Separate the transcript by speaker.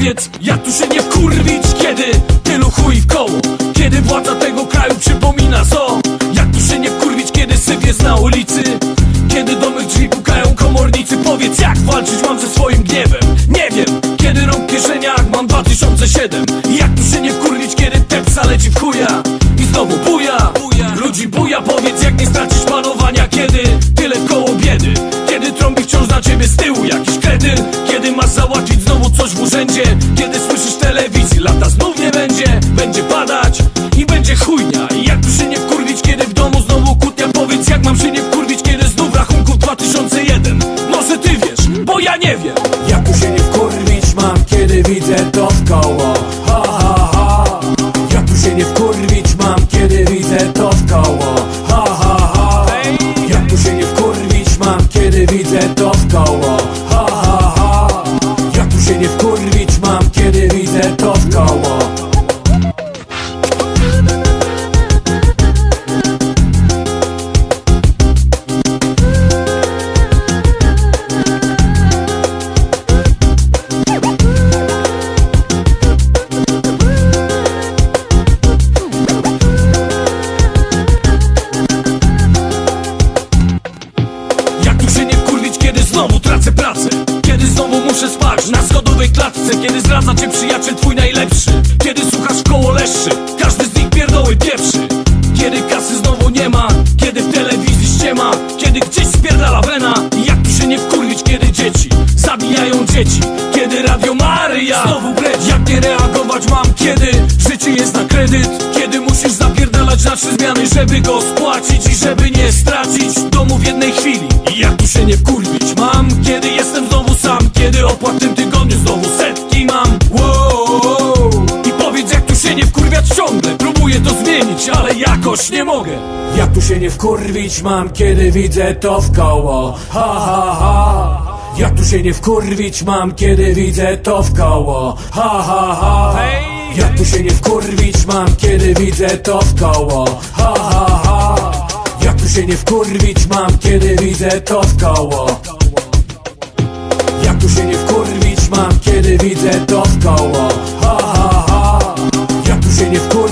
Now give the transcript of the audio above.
Speaker 1: powiedz, jak tu się nie kurwić Kiedy tylu chuj w koło Kiedy władza tego kraju przypomina zo. Jak tu się nie kurwić, kiedy syf jest na ulicy. Kiedy do mych drzwi pukają komornicy. Powiedz, jak walczyć mam ze swoim gniewem? Nie wiem, kiedy rąk w kieszeniach mam 2007 Jak tu się nie kurwić, kiedy tepsa leci w chuja. I znowu buja, ludzi buja. Powiedz, jak nie stracić panowania, kiedy tyle w koło biedy. Kiedy trąbi wciąż na ciebie z tyłu jakiś kretyn Kiedy masz załatwić kiedy słyszysz telewizji, lata znów nie będzie. Będzie padać i będzie chujnia. Jak tu się nie wkurwić, kiedy w domu znowu kłótnia Powiedz jak mam się nie wkurwić, kiedy znów rachunków 2001 Może ty wiesz, bo ja nie wiem. Jak tu się nie wkurwić mam, kiedy widzę to w koło Jak muszę spać. Na schodowej klatce Kiedy zdradza cię przyjaciel twój najlepszy. Kiedy słuchasz koło leszczy Każdy z nich pierdoły pierwszy Kiedy kasy znowu nie ma Kiedy w telewizji ściema. Kiedy gdzieś spierdala wena I jak tu się nie wkurwić, kiedy dzieci Zabijają dzieci. Kiedy Radio Maryja Znowu breć Jak nie reagować mam. Kiedy życie jest na kredyt Kiedy musisz zapierdalać na trzy zmiany Żeby go spłacić i żeby nie stracić domu w jednej chwili. I jak tu się nie wkurwić zmienić, ale jakoś nie mogę. Jak tu się nie wkurwić mam, kiedy widzę to w koło. Ha ha ha. Jak tu się nie wkurwić mam, kiedy widzę to w koło. Ha ha ha. Jak tu się nie wkurwić mam, kiedy widzę to w koło. Ha ha ha. Jak tu się nie wkurwić mam, kiedy widzę to w koło. Jak tu się nie wkurwić mam, kiedy widzę to w koło. Ha ha ha. Jak tu się nie wkurwić